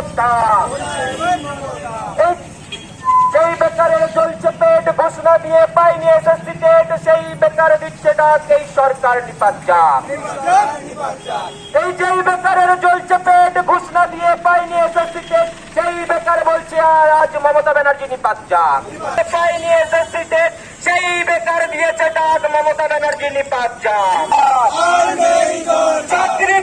মমতা এই বেকারের চলছে পেট ঘোষণা দিয়ে পাইনি এসএসসি টেট সেই বেকার দিচ্ছে ডাক এই সরকার নিপাত এই যেই বেকারের চলছে পেট ঘোষণা দিয়ে পাইনি এসএসসি টেট সেই বেকার বলছে আর আজ মমতা ব্যানার্জি নিপাত পাইনি এসএসসি টেট সেই বেকার দিয়েছে ডাক মমতা ব্যানার্জি নিপাত যাক চাকরি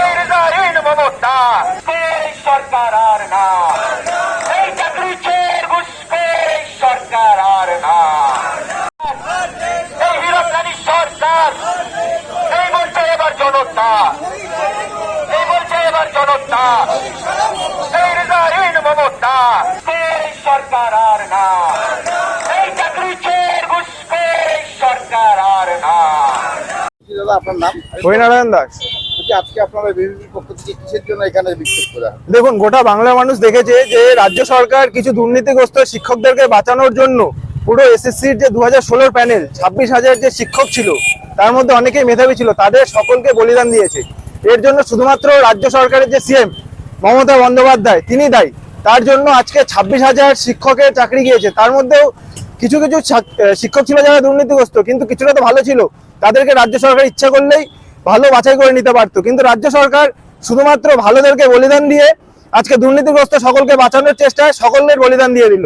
এই হৃদয়হীন মমতা এই সরকার আর না এই চাকরি চের ঘুষখোর এই সরকার আর না এই হিরোপ্রাণী সরকার এই বলছে এবার জনতা এই বলছে এবার জনতা এই হৃদয়হীন মমতা। আপনার নাম? হরিনারায়ণ দাস। আজকে আপনারা বিজেপির পক্ষ থেকে কিসের জন্য এখানে বিক্ষোভ করা দেখুন গোটা বাংলা মানুষ দেখেছে যে রাজ্য সরকার কিছু দুর্নীতিগ্রস্ত শিক্ষকদেরকে বাঁচানোর জন্য পুরো এসএসসির যে দু হাজার ষোলোর প্যানেল ছাব্বিশ হাজার যে শিক্ষক ছিল তার মধ্যে অনেকেই মেধাবী ছিল তাদের সকলকে বলিদান দিয়েছে। এর জন্য শুধুমাত্র রাজ্য সরকারের যে সিএম মমতা বন্দ্যোপাধ্যায় তিনি দায়ী। তার জন্য আজকে ছাব্বিশ হাজার শিক্ষকের চাকরি গিয়েছে। তার মধ্যেও কিছু কিছু শিক্ষক ছিল যারা দুর্নীতিগ্রস্ত কিন্তু কিছুটা তো ভালো ছিল। তাদেরকে রাজ্য সরকার ইচ্ছা করলেই ভালো বাছাই করে নিতে পারতো। কিন্তু রাজ্য সরকার শুধুমাত্র ভালোদেরকে বলিদান দিয়ে আজকে দুর্নীতিগ্রস্ত সকলকে বাঁচানোর চেষ্টায় সকলের বলিদান দিয়ে দিল।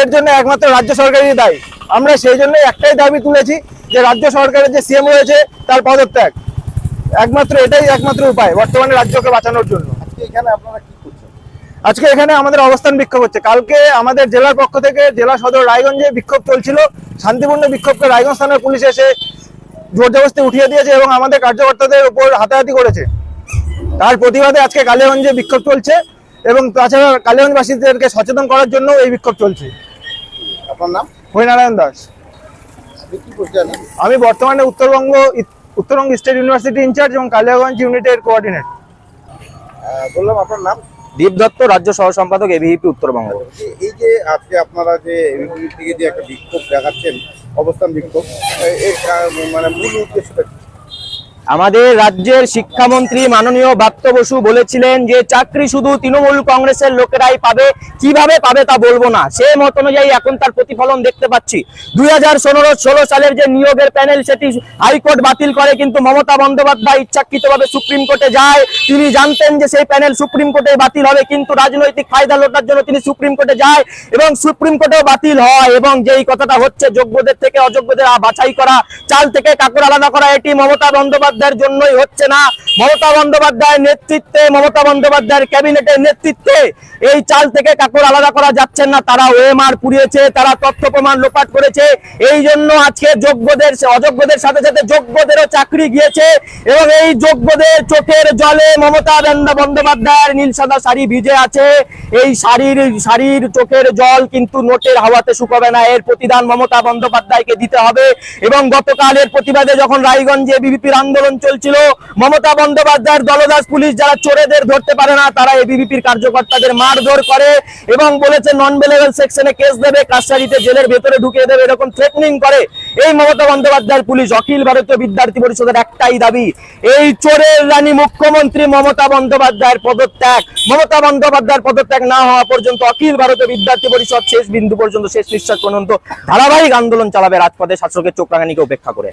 এর জন্য একমাত্র রাজ্য সরকারই দায়ী। আমরা সেই জন্য একটাই দাবি তুলেছি যে রাজ্য সরকারের যে সিএম রয়েছে তার পদত্যাগ। একমাত্র এটাই একমাত্র উপায় বর্তমানে রাজ্যকে বাঁচানোর জন্য। আজকে এখানে আপনারা কি করছেন? আজকে এখানে আমাদের অবস্থান বিক্ষোভ হচ্ছে। কালকে আমাদের জেলার পক্ষ থেকে জেলা সদর রায়গঞ্জে বিক্ষোভ চলছিল। শান্তিপূর্ণ বিক্ষোভকে রায়গঞ্জ থানার পুলিশ এসে জবরদস্তি উঠিয়ে দিয়েছে এবং আমাদের কার্যকর্তাদের উপর হাতাহাতি করেছে। তার প্রতিবাদে আজকে কালীগঞ্জে বিক্ষোভ চলছে এবং তাছাড়া কালীগঞ্জবাসীদেরকে সচেতন করার জন্য এই বিক্ষোভ চলছে। আপনার নাম? হরিনারায়ণ দাস। আমি বর্তমানে Uttarbanga Uttarbanga state university incharge এবং কালিয়াগঞ্জ ইউনিটের কোঅর্ডিনেট বললাম আপনার নাম? দীপ দত্ত, রাজ্য সহ সম্পাদক এবিপি উত্তরবঙ্গ এই যে আজকে আপনারা যে এবিপি থেকে যে একটা বিক্ষোভ দেখাচ্ছেন, অবস্থান বিক্ষোভ মানে মূল উদ্দেশ্যটা? আমাদের রাজ্যের শিক্ষামন্ত্রী মাননীয় ব্রাত্য বসু বলেছিলেন যে চাকরি শুধু তৃণমূল কংগ্রেসের লোকেরাই পাবে। কীভাবে পাবে তা বলব না। সে মত অনুযায়ী এখন তার প্রতিফলন দেখতে পাচ্ছি। দুই হাজার ষোলো সালের যে নিয়োগের প্যানেল, সেটি হাইকোর্ট বাতিল করে, কিন্তু মমতা বন্দ্যোপাধ্যায় ইচ্ছাকৃতভাবে সুপ্রিম কোর্টে যায়। তিনি জানতেন যে সেই প্যানেল সুপ্রিম কোর্টে বাতিল হবে, কিন্তু রাজনৈতিক ফায়দা লোটার জন্য তিনি সুপ্রিম কোর্টে যায় এবং সুপ্রিম কোর্টেও বাতিল হয় এবং যেই কথাটা হচ্ছে, যোগ্যদের থেকে অযোগ্যদের বাছাই করা, চাল থেকে কাকুর আলাদা করা, এটি মমতা বন্দ্যোপাধ্যায়ের জন্যই হচ্ছে না। মমতা বন্দ্যোপাধ্যায়ের নেতৃত্বে, মমতা বন্দ্যোপাধ্যায়ের ক্যাবিনেটের নেতৃত্বে এই চাল থেকে কাকুর আলাদা করা যাচ্ছে না। তারা ওএমআর পুড়িয়েছে, তারা তথ্য প্রমাণ লোপাট করেছে। এই জন্য আজকে যোগ্যদের, অযোগ্যদের সাথে সাথে যোগ্যদেরও চাকরি গিয়েছে এবং এই যোগ্যদের চোখের জলে মমতা বন্দ- বন্দ্যোপাধ্যায়ের নীল সাদা শাড়ি ভিজে আছে। এই শাড়ির শাড়ির চোখের জল কিন্তু নোটের হাওয়াতে শুকাবে না। এর প্রতিদান মমতা বন্দ্যোপাধ্যায়কে দিতে হবে এবং গতকালের প্রতিবাদে যখন রায়গঞ্জে বিবিপির আন্দোলন আন্দোলন চলছিল। মমতা বন্দ্যোপাধ্যায়ের দলদাস পুলিশ যারা চোরেদের ধরতে পারে না, তারা এবিভিপির কার্যকর্তাদের মারধর করে এবং বলেছে নন বেলেবল সেকশনে কেস দেবে, কাস্টাডিতে জেলের ভেতরে ঢুকিয়ে দেবে, এরকম থ্রেটনিং করে। এই মমতা বন্দ্যোপাধ্যায়ের পুলিশ, অখিল ভারতীয় বিদ্যার্থী পরিষদের একটাই দাবি। এই চোরের রানী মুখ্যমন্ত্রী মমতা বন্দ্যোপাধ্যায়ের পদত্যাগ। মমতা বন্দ্যোপাধ্যায়ের পদত্যাগ না হওয়া পর্যন্ত অখিল ভারতীয় বিদ্যার্থী পরিষদ শেষ বিন্দু পর্যন্ত, শেষ নিঃশ্বাস পর্যন্ত ধারাবাহিক আন্দোলন চালাবে রাজপথে শাসকের চোখ রাঙানিকে উপেক্ষা করে।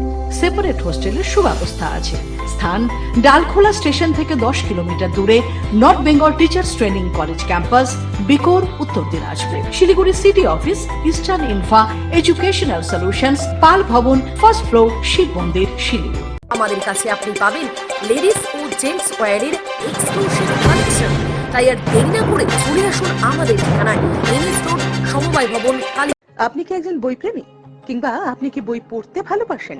সেপারেট হোস্টেলের সুব্যবস্থা আছে। স্থান ডালখোলা স্টেশন থেকে দশ কিলোমিটার দূরে north Bengal teachers training college campus Bikor Uttar Dinajpur. Siliguri city office eastern infra educational solutions Pal Bhawan first floor Shiva মন্দির শিলিগুড়ি। আমাদের কাছে আপনি পাবেন লেডিস ও জেন্টস ওয়্যারের এক্সক্লুসিভ কালেকশন তাই আর দেরি না করে চলে আসুন আমাদের ঠিকানায় এম স্টোর সমবায় ভবন কালী আপনি কি একজন বই প্রেমী কিংবা আপনি কি বই পড়তে ভালোবাসেন?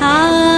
好